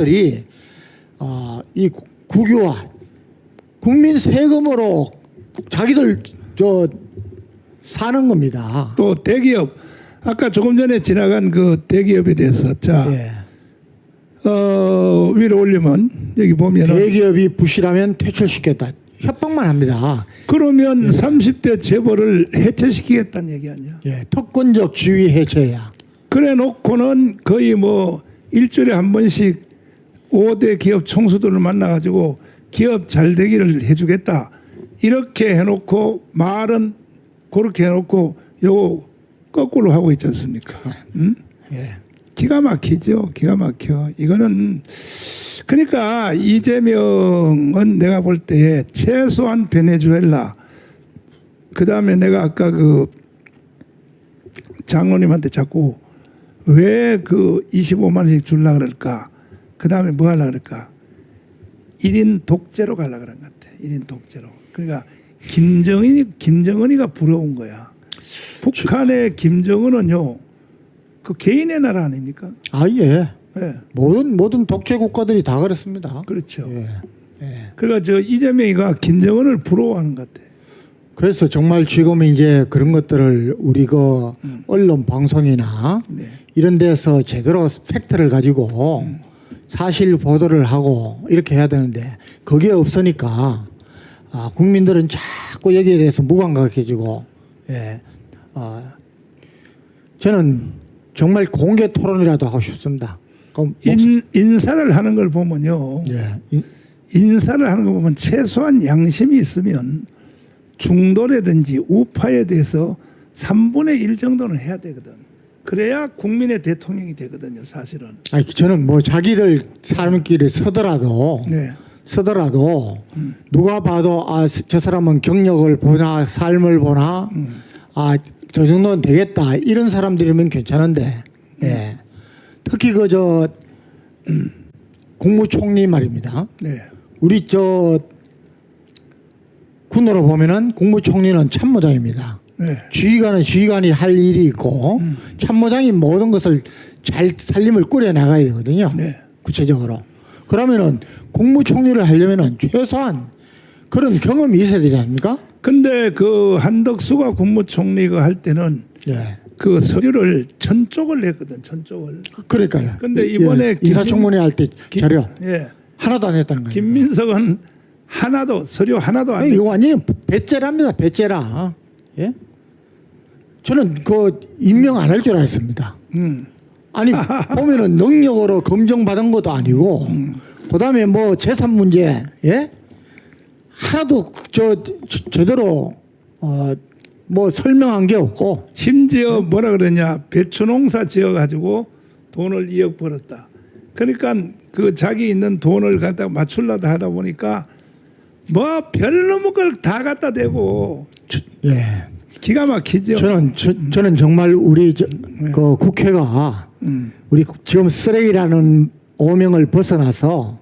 것들이 어, 이 구- 국유화 국민 세금으로 자기들 저 사는 겁니다. 또 대기업 아까 조금 전에 지나간 그 대기업에 대해서 자 예. 어, 위로 올리면 여기 보면은 대기업이 부실하면 퇴출시켰다. 협박만 합니다. 그러면 30대 재벌을 해체시키겠다는 얘기 아니야? 예, 특권적 지위 해체야. 그래 놓고는 거의 뭐 일주일에 한 번씩 5대 기업 총수들을 만나 가지고 기업 잘 되기를 해주겠다 이렇게 해놓고 말은 그렇게 해놓고 요거 거꾸로 하고 있지 않습니까? 음? 예. 기가 막히죠. 기가 막혀. 이거는 그러니까 이재명은 내가 볼때 최소한 베네수엘라 그 다음에 내가 아까 그 장로님한테 자꾸 왜 그 25만 원씩 줄라 그럴까? 그 다음에 뭐 하려 그럴까? 1인 독재로 가려 그런 것 같아. 1인 독재로. 그러니까 김정은이 김정은이가 부러운 거야. 북한의 김정은은요. 그 개인의 나라 아닙니까? 아 예. 예. 모든 모든 독재 국가들이 다 그렇습니다. 그렇죠. 예. 예. 그러니까 저 이재명이가 김정은을 부러워하는 것 같아. 그래서 정말 지금 이제 그런 것들을 우리 그 언론 방송이나 네. 이런 데서 제대로 팩트를 가지고 사실 보도를 하고 이렇게 해야 되는데 그게 없으니까 아, 국민들은 자꾸 여기에 대해서 무감각해지고 예. 아, 저는 정말 공개 토론이라도 하고 싶습니다. 그럼 목- 인, 인사를 하는 걸 보면요. 예. 이- 인사를 하는 거 보면 최소한 양심이 있으면 중도라든지 우파에 대해서 3분의 1 정도는 해야 되거든. 그래야 국민의 대통령이 되거든요, 사실은. 아니 저는 뭐 자기들 사람끼리 서더라도 네. 서더라도 누가 봐도 아 저 사람은 경력을 보나 삶을 보나 아저 정도는 되겠다 이런 사람들이면 괜찮은데 예. 특히 그저 국무총리 말입니다. 네. 우리 저 군으로 보면은 국무총리는 참모장입니다. 네. 지휘관은 지휘관이 할 일이 있고 참모장이 모든 것을 잘 살림을 꾸려 나가야 되거든요. 네. 구체적으로. 그러면은 국무총리를 하려면은 최소한 그런 경험이 있어야 되지 않습니까? 근데 그 한덕수가 국무총리가 할 때는 예. 그 서류를 천 쪽을 냈거든, 천 쪽을. 그- 그러니까요. 근데 이번에 예, 인사청문회 할때 김- 자료 예. 하나도 안 했다는 거예요. 김민석은 하나도 서류 하나도 안. 이거 완전히 배째랍니다. 배째라. 예? 저는 그 임명 안 할 줄 알았습니다. 음. 아니 보면은 능력으로 검증받은 것도 아니고 그다음에 뭐 재산 문제 예 하나도 저 저- 제대로 어 뭐 설명한 게 없고 심지어 뭐라 그러냐 배추 농사 지어 가지고 돈을 2억 벌었다. 그러니까 그 자기 있는 돈을 갖다 맞출라다 하다 보니까 뭐 별놈의 걸다 갖다 대고 예 기가 막히죠. 저는 저, 저는 정말 우리 저, 그 국회가 음. 우리 지금 쓰레기라는 오명을 벗어나서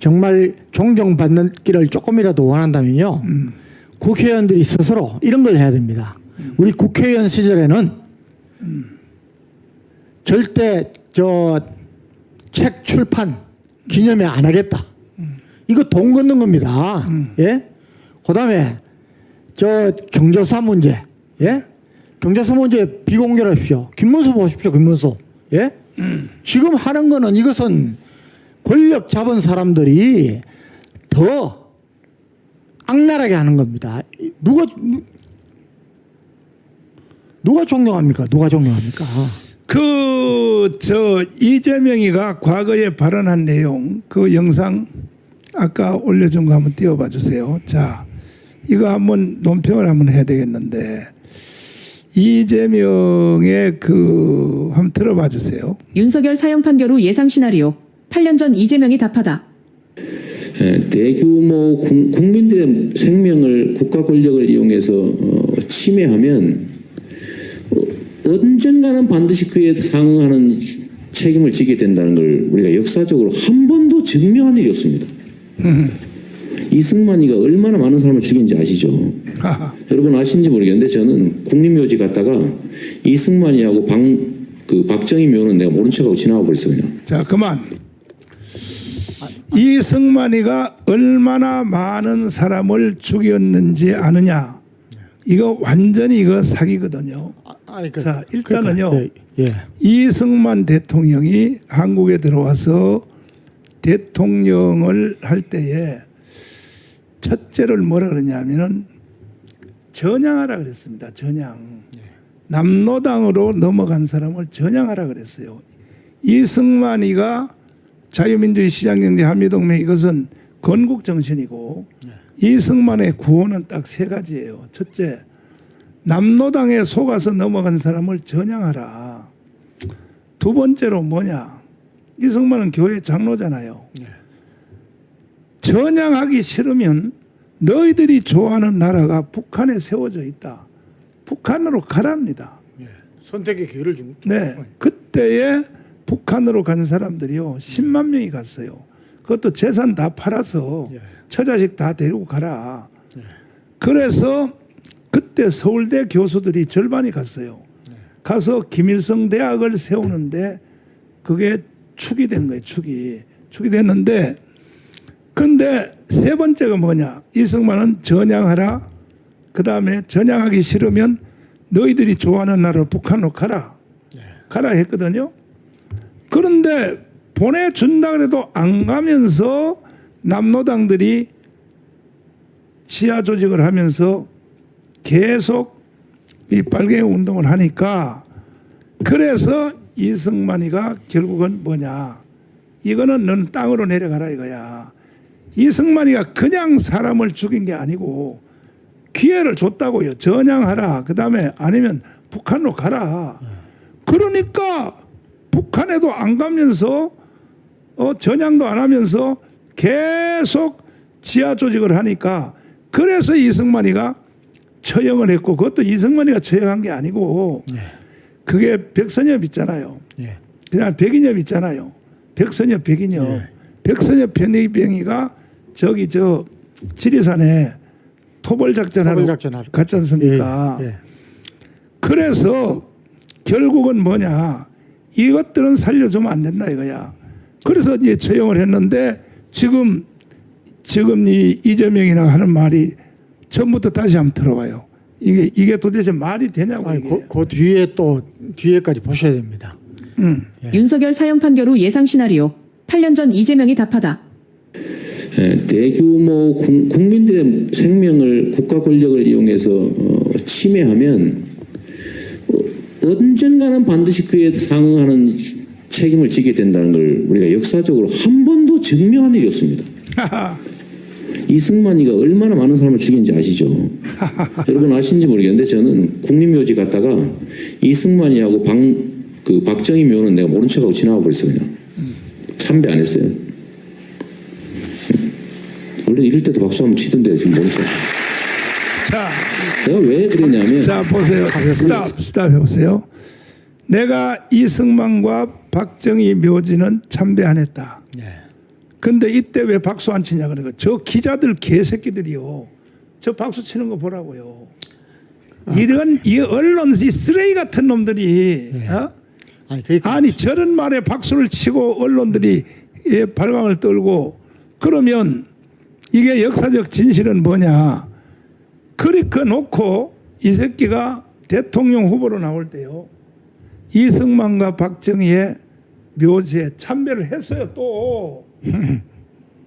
정말 존경받는 길을 조금이라도 원한다면요 국회의원들이 스스로 이런 걸 해야 됩니다. 우리 국회의원 시절에는 절대 저 책 출판 기념회 안 하겠다. 이거 돈 걷는 겁니다. 예? 그 다음에 저 경조사 문제, 예? 경조사 문제 비공개를 하십시오. 김문수 보십시오, 김문수. 예? 지금 하는 거는 이것은 권력 잡은 사람들이 더 악랄하게 하는 겁니다. 이- 누가 누- 누가 존경합니까? 누가 존경합니까? 그 저 이재명이가 과거에 발언한 내용 그 영상 아까 올려준 거 한번 띄워봐 주세요. 자 이거 한번 논평을 한번 해야 되겠는데 이재명의 그 한번 들어봐 주세요. 윤석열 사형 판결 후 예상 시나리오 8년 전 이재명이 답하다. 예, 대규모 국- 국민들의 생명을 국가 권력을 이용해서 어, 침해하면 어, 언젠가는 반드시 그에 상응하는 책임을 지게 된다는 걸 우리가 역사적으로 한 번도 증명한 일이 없습니다. 이승만이가 얼마나 많은 사람을 죽인지 아시죠? 하하. 여러분 아시는지 모르겠는데 저는 국립묘지 갔다가 이승만이하고 방, 그 박정희 묘는 내가 모른 척하고 지나가 버렸어요. 그냥. 자 그만. 이승만이가 얼마나 많은 사람을 죽였는지 아느냐? 이거 완전히 이거 사기거든요. 아, 아니 그, 자, 일단은요. 그러니까, 예, 예. 이승만 대통령이 한국에 들어와서 대통령을 할 때에 첫째를 뭐라 그러냐면은 전향하라 그랬습니다. 전향. 남노당으로 넘어간 사람을 전향하라 그랬어요. 이승만이가 자유민주주의 시장경제 한미동맹 이것은 건국 정신이고 이승만의 구호는 딱 세 가지예요. 첫째, 남노당에 속아서 넘어간 사람을 전향하라. 두 번째로 뭐냐? 이승만은 교회 장로잖아요. 전향하기 싫으면 너희들이 좋아하는 나라가 북한에 세워져 있다. 북한으로 가랍니다. 예. 선택의 기회를 준. 네. 그때에 북한으로 간 사람들이요. 10만 명이 갔어요. 그것도 재산 다 팔아서 예. 처자식 다 데리고 가라. 그래서 그때 서울대 교수들이 절반이 갔어요. 가서 김일성 대학을 세우는데 그게 축이 된 거예요. 축이. 축이 됐는데 근데 세 번째가 뭐냐? 이승만은 전향하라. 그 다음에 전향하기 싫으면 너희들이 좋아하는 나라 북한으로 가라. 가라 했거든요. 그런데 보내준다 그래도 안 가면서 남노당들이 지하 조직을 하면서 계속 이 빨갱이 운동을 하니까 그래서 이승만이가 결국은 뭐냐 이거는 넌 땅으로 내려가라 이거야 이승만이가 그냥 사람을 죽인 게 아니고 기회를 줬다고요 전향하라 그 다음에 아니면 북한으로 가라 그러니까 북한에도 안 가면서 어, 전향도 안 하면서 계속 지하 조직을 하니까 그래서 이승만이가 처형을 했고 그것도 이승만이가 처형한 게 아니고 그게 백선엽 있잖아요. 예. 그냥 백인엽 있잖아요. 백선엽 백인엽. 예. 백선엽 변희병이가 저기 저 지리산에 토벌 작전하러 토벌 작전하러 갔지 않습니까? 예, 예. 그래서 결국은 뭐냐 이것들은 살려주면 안 된다 이거야. 그래서 이제 처형을 했는데 지금 지금 이 이재명이나 하는 말이 처음부터 다시 한번 들어봐요. 이게 이게 도대체 말이 되냐고 아니 이게. 그, 그 뒤에 또 뒤에까지 보셔야 됩니다. 음. 윤석열 사형 판결 후 예상 시나리오 8년 전 이재명이 답하다. 에, 대규모 국- 국민들의 생명을 국가 권력을 이용해서 어, 침해하면 어, 언젠가는 반드시 그에 상응하는 책임을 지게 된다는 걸 우리가 역사적으로 한 번도 증명한 일이 없습니다. 이승만이가 얼마나 많은 사람을 죽인지 아시죠? 여러분 아시는지 모르겠는데 저는 국립묘지 갔다가 이승만이하고 방, 그 박정희 묘는 내가 모른 척하고 지나가 버렸어요. 그냥. 참배 안 했어요. 원래 이럴 때도 박수 한번 치던데 지금 척. 자, 내가 왜 그랬냐면 자 보세요. 스탑 스탑 해보세요. 내가 이승만과 박정희 묘지는 참배 안 했다. 예. 근데 이때 왜 박수 안 치냐 그러니까 저 기자들 개새끼들이요. 저 박수 치는 거 보라고요. 이런 이 언론 이 쓰레기 같은 놈들이 어? 아니 그게 아니 저런 말에 박수를 치고 언론들이 예, 발광을 떨고 그러면 이게 역사적 진실은 뭐냐? 그렇게 놓고 이 새끼가 대통령 후보로 나올 때요. 이승만과 박정희의 묘지에 참배를 했어요 또.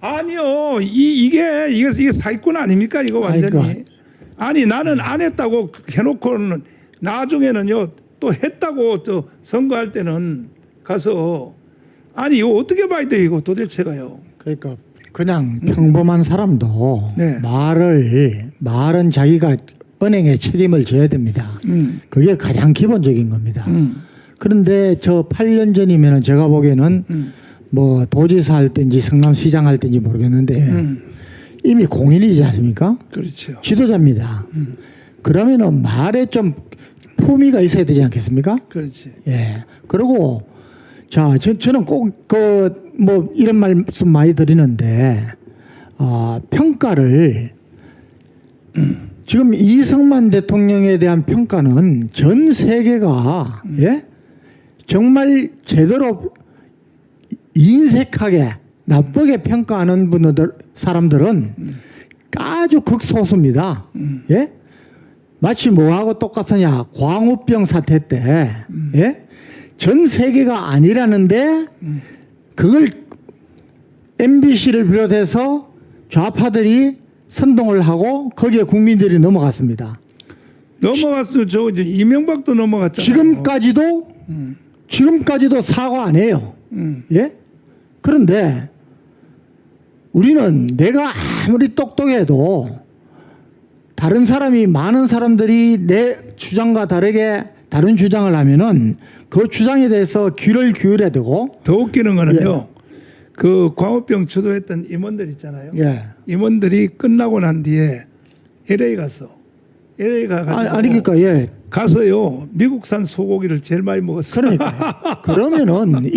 아니요 이 이게 이게 이게 사기꾼 아닙니까 이거 완전히. 아니, 아니 나는 안 했다고 해놓고는 나중에는요 또 했다고 또 선거할 때는 가서 아니 이거 어떻게 봐야 돼 이거 도대체가요. 그러니까 그냥 평범한 사람도 네. 말을 말은 자기가 은행에 책임을 져야 됩니다. 음. 그게 가장 기본적인 겁니다. 음. 그런데 저 8년 전이면은 제가 보기에는 음. 뭐 도지사 할 때인지 성남시장 할 때인지 모르겠는데 음. 이미 공인이지 않습니까? 그렇죠. 지도자입니다. 그러면은 말에 좀 품위가 있어야 되지 않겠습니까? 그렇지. 예. 그리고 자, 저, 저는 꼭 그 뭐 이런 말씀 많이 드리는데 아, 평가를 지금 이승만 대통령에 대한 평가는 전 세계가 예? 정말 제대로 인색하게 나쁘게 평가하는 분들 사람들은 아주 극소수입니다. 예? 마치 뭐하고 똑같으냐? 광우병 사태 때, 예? 전 세계가 아니라는데 그걸 MBC를 비롯해서 좌파들이 선동을 하고 거기에 국민들이 넘어갔습니다. 넘어갔어. 저 이제 이명박도 넘어갔잖아요. 지금까지도 지금까지도 사과 안 해요. 음. 예? 그런데 우리는 내가 아무리 똑똑해도 다른 사람이 많은 사람들이 내 주장과 다르게 다른 주장을 하면은 그 주장에 대해서 귀를 기울여야 되고 더 웃기는 거는요. 그 광우병 주도했던 임원들 있잖아요. 예. 임원들이 끝나고 난 뒤에 LA 갔어. LA 가 가지고 아, 아니 그러니까 예. 가서요 미국산 소고기를 제일 많이 먹었어요. 그러니까 그러면은